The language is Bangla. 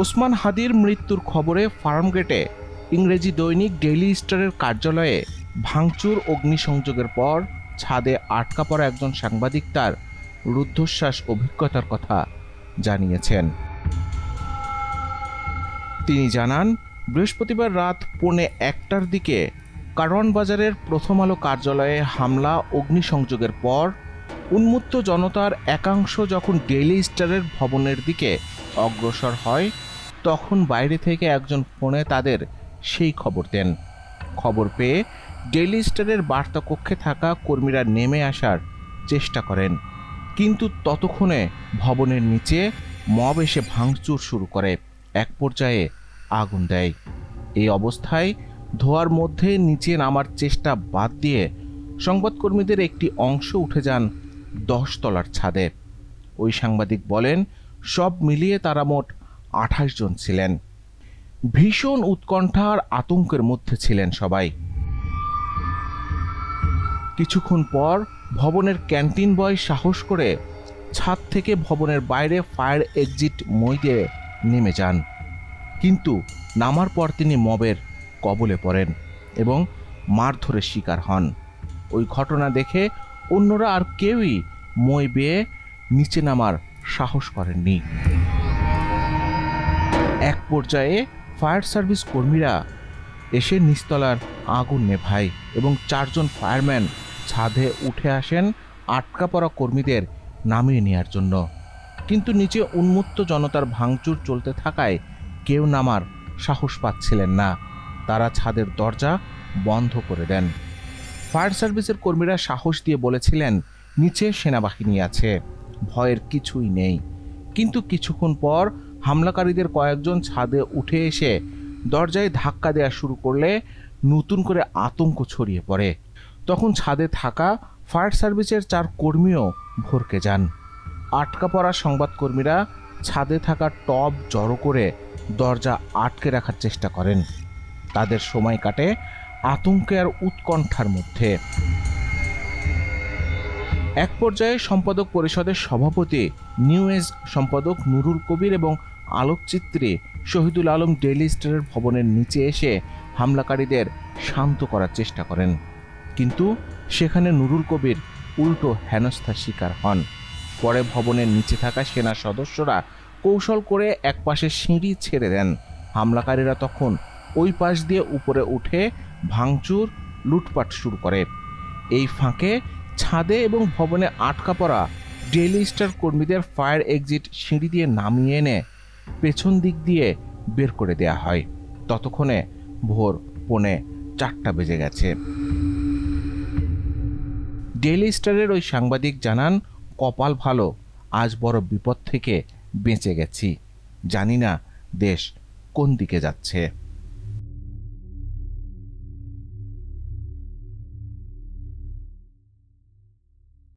ওসমান হাদির মৃত্যুর খবরে ফার্মগেটে ইংরেজি দৈনিক ডেইলি স্টারের কার্যালয়ে ভাঙচুর, অগ্নিসংযোগের পর ছাদে আটকা পড়া একজন সাংবাদিক তার রুদ্ধশ্বাস অভিজ্ঞতার কথা জানিয়েছেন। তিনি জানান, বৃহস্পতিবার রাত পৌনে একটার দিকে কারওয়ান বাজারের প্রথম আলো কার্যালয়ে হামলা, অগ্নিসংযোগের পর উন্মুক্ত জনতার একাংশ যখন ডেইলি স্টারের ভবনের দিকে অগ্রসর হয় তখন বাইরে থেকে একজন ফোনে তাদের সেই খবর দেন। খবর পেয়ে ডেইলি স্টারের বার্তা কক্ষে থাকা কর্মীরা নেমে আসার চেষ্টা করেন। কিন্তু ততক্ষণে ভবনের নিচে মব এসে ভাঙচুর শুরু করে। এক পর্যায়ে আগুন দেয়। এই অবস্থায় ধোয়ার মধ্যে নিচে নামার চেষ্টা বাদ দিয়ে সংবাদকর্মীদের একটি অংশ উঠে যান দশতলার ছাদে। ওই সাংবাদিক বলেন, সব মিলিয়ে তারা মোট আঠাশ জন ছিলেন। ভীষণ উৎকণ্ঠার আতঙ্কের মধ্যে ছিলেন সবাই। কিছুক্ষণ পর ভবনের ক্যান্টিন বয় সাহস করে ছাদ থেকে ভবনের বাইরে ফায়ার এক্সিট মই দিয়ে নেমে যান। কিন্তু নামার পর তিনি মবের কবলে পড়েন এবং মারধরের শিকার হন। ওই ঘটনা দেখে অন্যরা আর কেউই মই বেয়ে নিচে নামার সাহস করেননি। এক পর্যায়ে ফায়ার সার্ভিস কর্মীরা এসে নিচতলার আগুন নেভায় এবং চারজন ফায়ারম্যান ছাদে উঠে আসেন আটকা পড়া কর্মীদের নামিয়ে নেওয়ার জন্য। কিন্তু নিচে উন্মুক্ত জনতার ভাঙচুর চলতে থাকায় কেউ নামার সাহস পাচ্ছিলেন না। তারা ছাদের দরজা বন্ধ করে দেন। ফায়ার সার্ভিসের কর্মীরা সাহস দিয়ে বলেছিলেন, নিচে সেনাবাহিনী আছে, ভয়ের কিছুই নেই। কিন্তু কিছুক্ষণ পর হামলাকারীদের কয়েকজন ছাদে উঠে এসে দরজায় ধাক্কা দেওয়া শুরু করলে নতুন করে আতঙ্ক ছড়িয়ে পড়ে। তখন ছাদে থাকা ফায়ার সার্ভিসের চার কর্মীও ভরকে যান। আটকা পড়া সংবাদকর্মীরা ছাদে থাকা টব জড়ো করে দরজা আটকে রাখার চেষ্টা করেন। তাদের সময় কাটে আতঙ্কে আর উৎকণ্ঠার মধ্যে। এক পর্যায়ে সম্পাদক পরিষদের সভাপতি নিউ এজ সম্পাদক নুরুল কবির এবং আলোকচিত্রী শহীদুল আলম ডেইলি স্টারের ভবনের নিচে এসে হামলাকারীদের শান্ত করার চেষ্টা করেন। কিন্তু সেখানে নুরুল কবির উল্টো হেনস্থার শিকার হন। পরে ভবনের নিচে থাকা সেনা সদস্যরা কৌশল করে একপাশে সিঁড়ি ছেড়ে দেন। হামলাকারীরা তখন ওই পাশ দিয়ে উপরে উঠে ভাঙচুর, লুটপাট শুরু করে। এই ফাঁকে ছাদে এবং ভবনে আটকা পড়া ডেইলি স্টার কর্মীদের ফায়ার এক্সিট সিঁড়ি দিয়ে নামিয়ে এনে পেছন দিক দিয়ে বের করে দেয়া হয়। ততক্ষণে ভোর পৌনে চারটা বেজে গেছে। ডেইলি স্টারের ওই সাংবাদিক জানান, কপাল ভালো, আজ বড় বিপদ থেকে বেঁচে গেছি। জানি না দেশ কোন দিকে যাচ্ছে।